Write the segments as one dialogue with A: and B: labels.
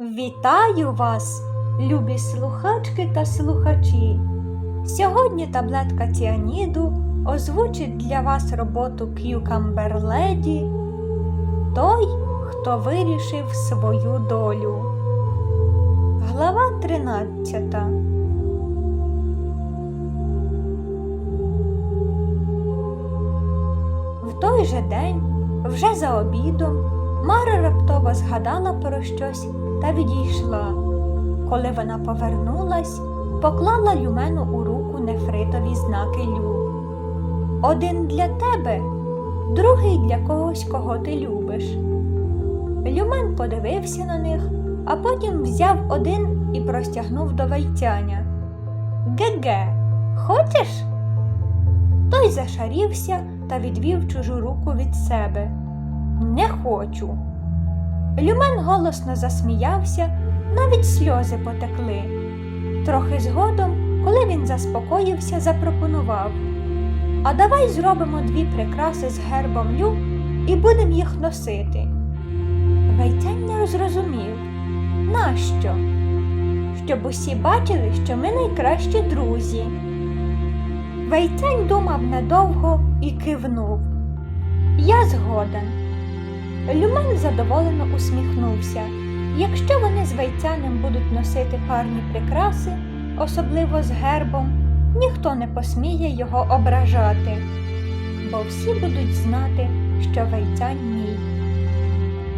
A: Вітаю вас, любі слухачки та слухачі. Сьогодні таблетка Тіаніду озвучить для вас роботу Lady Той, хто вирішив свою долю. Глава 13 В той же день, вже за обідом, Мара раптово згадала про щось та відійшла. Коли вона повернулась, поклала Люмену у руку нефритові знаки Лю. Один для тебе, другий для когось, кого ти любиш. Люмен подивився на них, а потім взяв один і простягнув до вайтяня. Ге-ге, хочеш? Той зашарівся та відвів чужу руку від себе. Не хочу. Люмен голосно засміявся, навіть сльози потекли. Трохи згодом, коли він заспокоївся, запропонував А давай зробимо дві прикраси з гербом Лю і будемо їх носити. Вейтянь не зрозумів. Нащо? Щоб усі бачили, що ми найкращі друзі. Вейтянь думав недовго і кивнув. Я згоден. Люмен задоволено усміхнувся. Якщо вони з вейцянем будуть носити парні прикраси, особливо з гербом, ніхто не посміє його ображати, бо всі будуть знати, що вейцянь мій.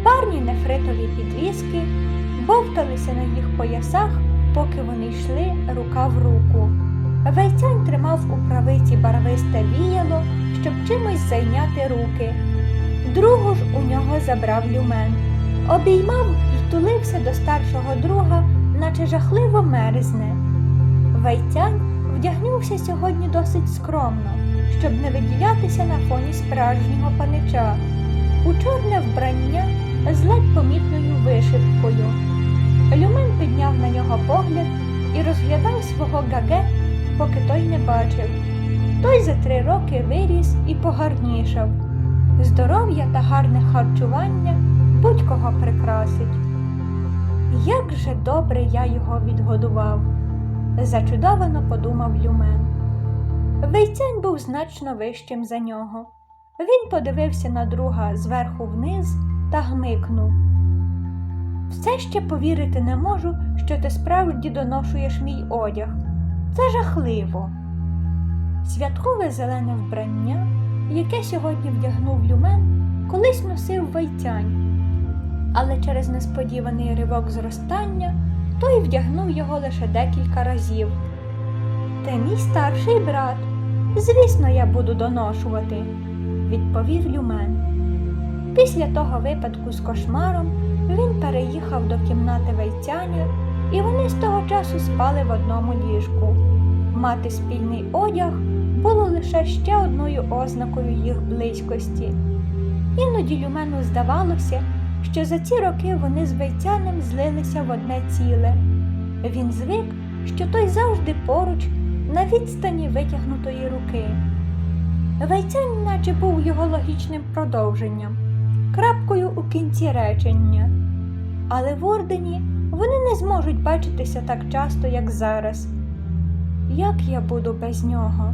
A: Парні нефритові підвіски бовталися на їх поясах, поки вони йшли рука в руку. Вейцянь тримав у правиці барвисте віяло, щоб чимось зайняти руки. Другу ж у нього забрав люмен, обіймав і тулився до старшого друга, наче жахливо мерзне. Вейтянь вдягнувся сьогодні досить скромно, щоб не виділятися на фоні справжнього панича, у чорне вбрання з ледь помітною вишивкою. Люмен підняв на нього погляд і розглядав свого гаге, поки той не бачив. Той за три роки виріс і погарнішав. Здоров'я та гарне харчування будь-кого прикрасить. Як же добре я його відгодував, зачудовано подумав Люмен. Вейцянь був значно вищим за нього. Він подивився на друга зверху вниз та гмикнув. Все ще повірити не можу, що ти справді доношуєш мій одяг. Це жахливо. Святкове зелене вбрання яке сьогодні вдягнув люмен, колись носив вайтянь, але через несподіваний ривок зростання той вдягнув його лише декілька разів. Ти мій старший брат. Звісно, я буду доношувати, відповів люмен. Після того випадку з кошмаром він переїхав до кімнати вейцяня, і вони з того часу спали в одному ліжку. Мати спільний одяг було лише ще одною ознакою їх близькості. Іноді Люмену здавалося, що за ці роки вони з вейцянем злилися в одне ціле. Він звик, що той завжди поруч, на відстані витягнутої руки. Вейцянь наче був його логічним продовженням, крапкою у кінці речення. Але в ордені вони не зможуть бачитися так часто, як зараз. Як я буду без нього?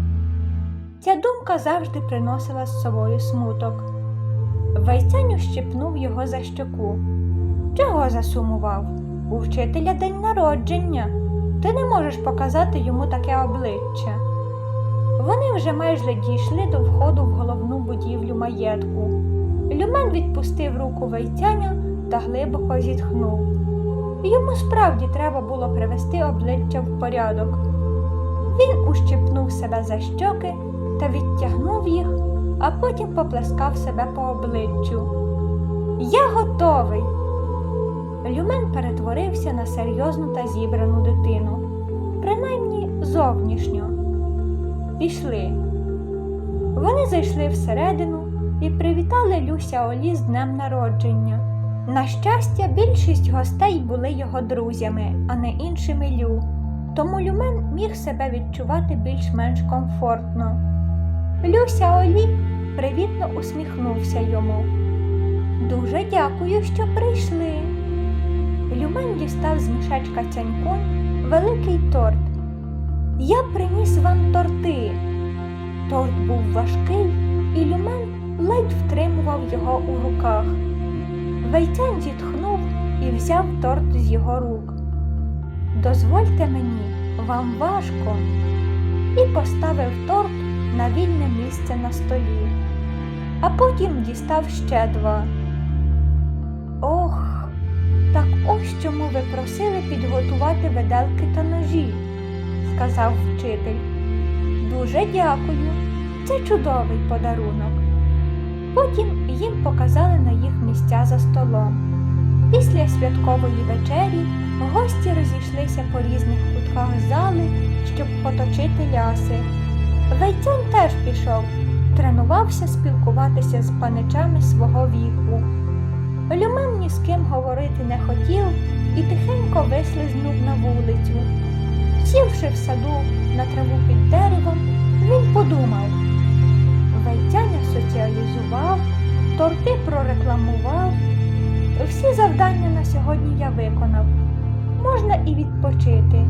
A: Ця думка завжди приносила з собою смуток. Вайцянь ущипнув його за щоку. Чого засумував? У вчителя день народження. Ти не можеш показати йому таке обличчя. Вони вже майже дійшли до входу в головну будівлю маєтку. Люмен відпустив руку вайцяня та глибоко зітхнув. Йому справді треба було привести обличчя в порядок. Він ущипнув себе за щоки та відтягнув їх, а потім поплескав себе по обличчю. Я готовий. Люмен перетворився на серйозну та зібрану дитину, принаймні зовнішньо. Пішли. Вони зайшли всередину і привітали Люся Олі з днем народження. На щастя, більшість гостей були його друзями, а не іншими Лю, тому Люмен міг себе відчувати більш-менш комфортно. Люся Олі привітно усміхнувся йому. Дуже дякую, що прийшли. Люмен дістав з мішечка цянькунь великий торт. Я приніс вам торти. Торт був важкий, і Люмен ледь втримував його у руках. Вейцян зітхнув і взяв торт з його рук. Дозвольте мені, вам важко. І поставив торт на вільне місце на столі, а потім дістав ще два. Ох, так ось чому ви просили підготувати виделки та ножі, сказав вчитель. Дуже дякую, це чудовий подарунок. Потім їм показали на їх місця за столом. Після святкової вечері гості розійшлися по різних кутках зали, щоб поточити ляси. Вейцян теж пішов, тренувався спілкуватися з паничами свого віку. Люмен ні з ким говорити не хотів і тихенько вислизнув на вулицю. Сівши в саду на траву під деревом, він подумав. Вейцяня соціалізував, торти прорекламував. Всі завдання на сьогодні я виконав. Можна і відпочити.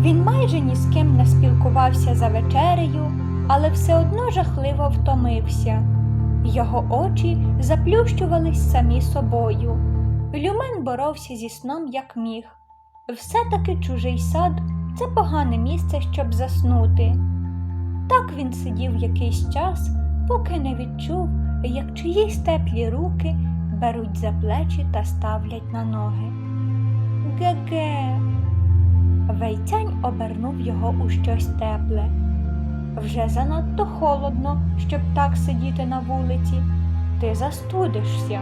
A: Він майже ні з ким не спілкувався за вечерею, але все одно жахливо втомився. Його очі заплющувались самі собою. Люмен боровся зі сном як міг. Все-таки чужий сад це погане місце, щоб заснути. Так він сидів якийсь час, поки не відчув, як чиїсь теплі руки беруть за плечі та ставлять на ноги. Ге-ге. Вейцянь обернув його у щось тепле. Вже занадто холодно, щоб так сидіти на вулиці. Ти застудишся.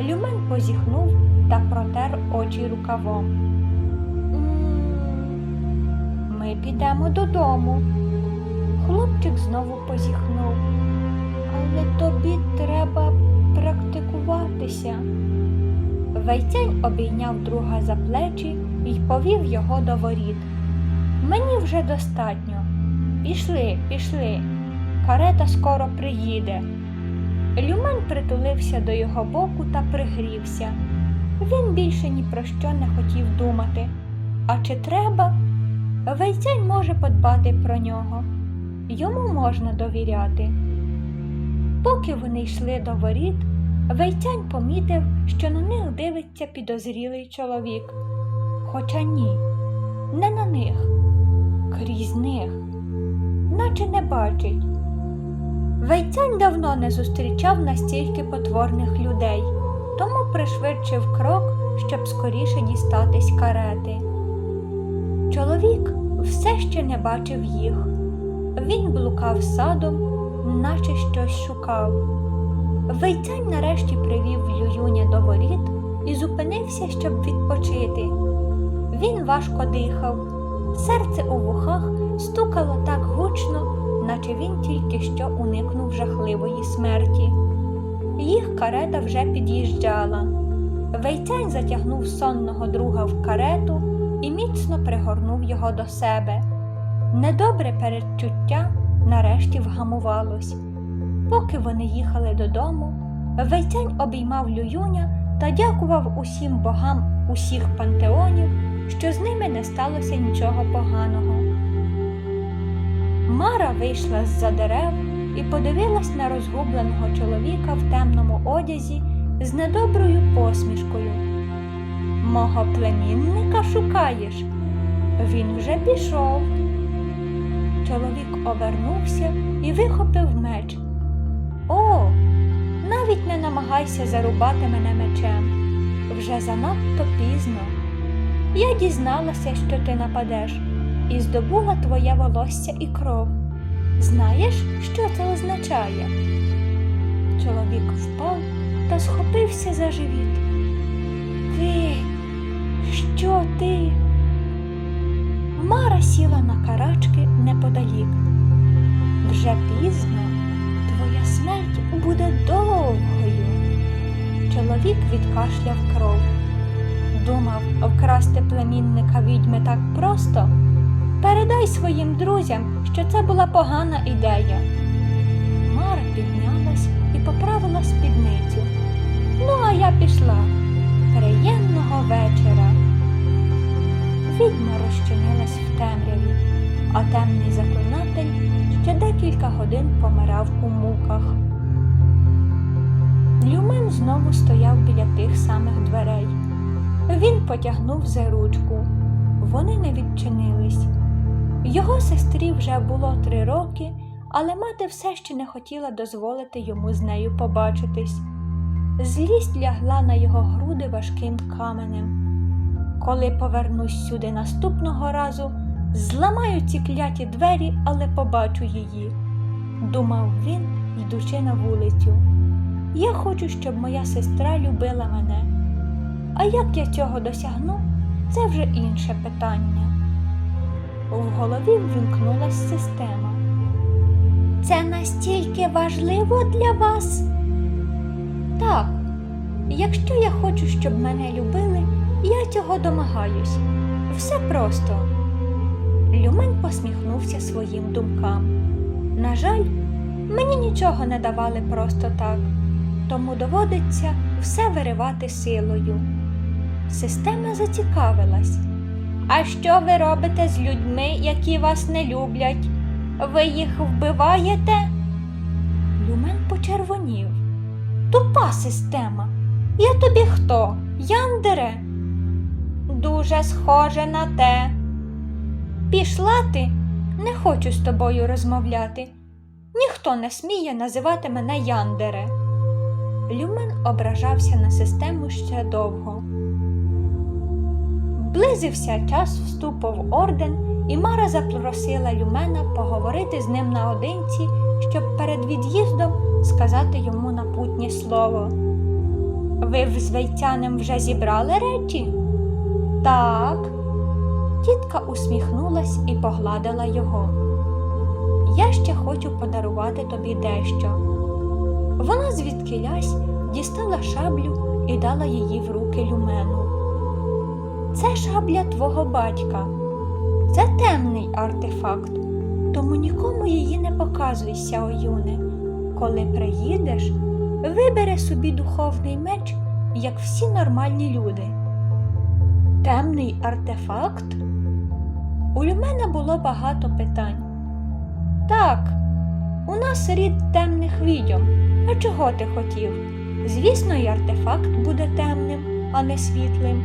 A: Люмен позіхнув та протер очі рукавом. «М, Ми підемо додому. Хлопчик знову позіхнув. Але тобі треба практикуватися. Вейцянь обійняв друга за плечі і повів його до воріт. Мені вже достатньо. Пішли, пішли. Карета скоро приїде. Люмен притулився до його боку та пригрівся. Він більше ні про що не хотів думати. А чи треба? Вейцянь може подбати про нього. Йому можна довіряти. Поки вони йшли до воріт, Вейцянь помітив, що на них дивиться підозрілий чоловік. Хоча ні, не на них, крізь них, наче не бачить. Вейцянь давно не зустрічав настільки потворних людей, тому пришвидшив крок, щоб скоріше дістатись карети. Чоловік все ще не бачив їх. Він блукав садом, наче щось шукав. Вейцянь нарешті привів Лююня до воріт і зупинився, щоб відпочити. Він важко дихав, серце у вухах стукало так гучно, наче він тільки що уникнув жахливої смерті. Їх карета вже під'їжджала. Вейцянь затягнув сонного друга в карету і міцно пригорнув його до себе. Недобре передчуття нарешті вгамувалось. Поки вони їхали додому, Вейцянь обіймав Лююня та дякував усім богам усіх пантеонів, що з ними не сталося нічого поганого. Мара вийшла з-за дерев і подивилась на розгубленого чоловіка в темному одязі з недоброю посмішкою. Мого племінника шукаєш? Він вже пішов. Чоловік обернувся і вихопив меч. О, навіть не намагайся зарубати мене мечем. Вже занадто пізно. Я дізналася, що ти нападеш, і здобула твоє волосся і кров. Знаєш, що це означає? Чоловік впав та схопився за живіт. Ти, що ти? Мара сіла на карачки неподалік. Вже пізно твоя смерть буде довгою. Чоловік відкашляв кров. Думав вкрасти племінника відьми так просто. Передай своїм друзям, що це була погана ідея. Мара піднялась і поправила спідницю. Ну, а я пішла. Приємного вечора. Відьма розчинилась в темряві, а темний заклинатель ще декілька годин помирав у муках. Люмен знову стояв біля тих самих дверей. Він потягнув за ручку. Вони не відчинились. Його сестрі вже було три роки, але мати все ще не хотіла дозволити йому з нею побачитись. Злість лягла на його груди важким каменем. Коли повернусь сюди наступного разу, зламаю ці кляті двері, але побачу її, думав він, йдучи на вулицю. Я хочу, щоб моя сестра любила мене. А як я цього досягну, це вже інше питання. В голові ввімкнулась система. Це настільки важливо для вас? Так, якщо я хочу, щоб мене любили, я цього домагаюсь. Все просто. Люмен посміхнувся своїм думкам. На жаль, мені нічого не давали просто так, тому доводиться все виривати силою. Система зацікавилась. А що ви робите з людьми, які вас не люблять? Ви їх вбиваєте? Люмен почервонів. Тупа система. Я тобі хто? Яндере? Дуже схоже на те. Пішла ти, не хочу з тобою розмовляти. Ніхто не сміє називати мене Яндере. Люмен ображався на систему ще довго. Близився час вступу в орден, і Мара запросила Люмена поговорити з ним наодинці, щоб перед від'їздом сказати йому напутнє слово. Ви з вейцянем вже зібрали речі? Так. Тітка усміхнулась і погладила його. Я ще хочу подарувати тобі дещо. Вона звідкилясь дістала шаблю і дала її в руки люмену. Це шабля твого батька. Це темний артефакт, тому нікому її не показуй, Сяоюне. Коли приїдеш, вибери собі духовний меч, як всі нормальні люди. Темний артефакт? У Люмена було багато питань. Так, у нас рід темних відьом. А чого ти хотів? Звісно, і артефакт буде темним, а не світлим.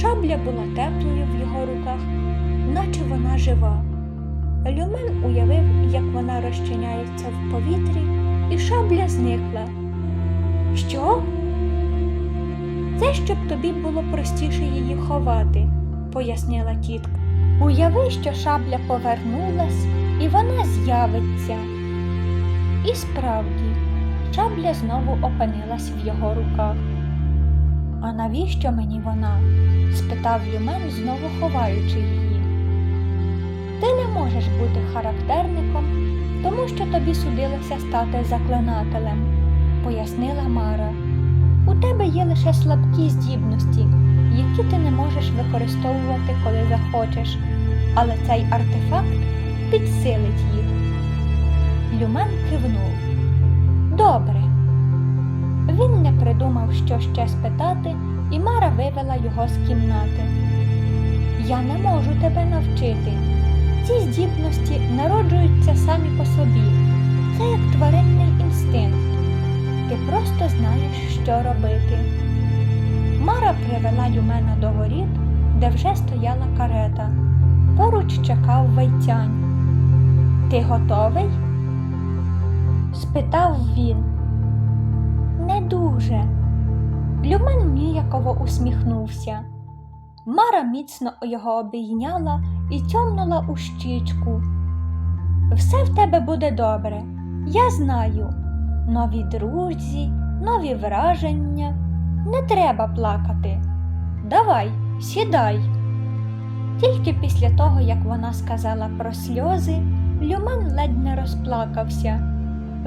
A: Шабля була теплою в його руках, наче вона жива. Люмен уявив, як вона розчиняється в повітрі, і шабля зникла. Що? Це щоб тобі було простіше її ховати, пояснила тітка. Уяви, що шабля повернулась, і вона з'явиться. І справді, шабля знову опинилась в його руках. А навіщо мені вона? спитав Люмен, знову ховаючи її. Ти не можеш бути характерником, тому що тобі судилося стати заклинателем, пояснила Мара. У тебе є лише слабкі здібності, які ти не можеш використовувати, коли захочеш, але цей артефакт підсилить їх. Люмен кивнув. Добре. Він не придумав, що ще спитати, і Мара вивела його з кімнати. Я не можу тебе навчити. Ці здібності народжуються самі по собі. Це як тваринний інстинкт. Ти просто знаєш, що робити. Мара привела Люмена до воріт, де вже стояла карета. Поруч чекав вайцянь. Ти готовий? спитав він. Не дуже. Люмен ніяково усміхнувся. Мара міцно його обійняла і тьомнула у щічку. Все в тебе буде добре, я знаю. Нові друзі, нові враження. Не треба плакати. Давай, сідай. Тільки після того, як вона сказала про сльози, Люман ледь не розплакався.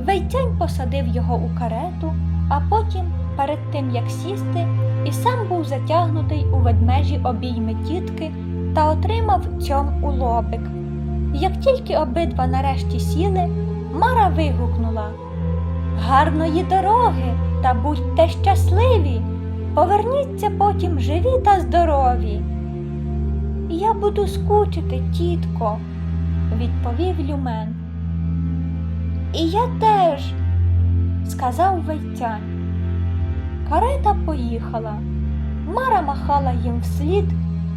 A: Вейтянь посадив його у карету, а потім, перед тим як сісти, і сам був затягнутий у ведмежі обійми тітки та отримав цьом у лобик. Як тільки обидва нарешті сіли, Мара вигукнула Гарної дороги та будьте щасливі, поверніться потім живі та здорові. Я буду скучити, тітко, відповів Люмен. І я теж, сказав Вейтянь. Карета поїхала. Мара махала їм вслід,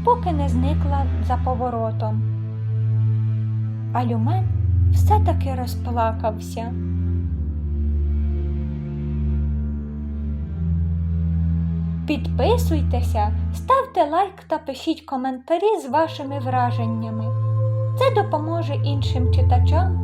A: поки не зникла за поворотом. А Люмен все-таки розплакався. Підписуйтеся, ставте лайк та пишіть коментарі з вашими враженнями. Це допоможе іншим читачам,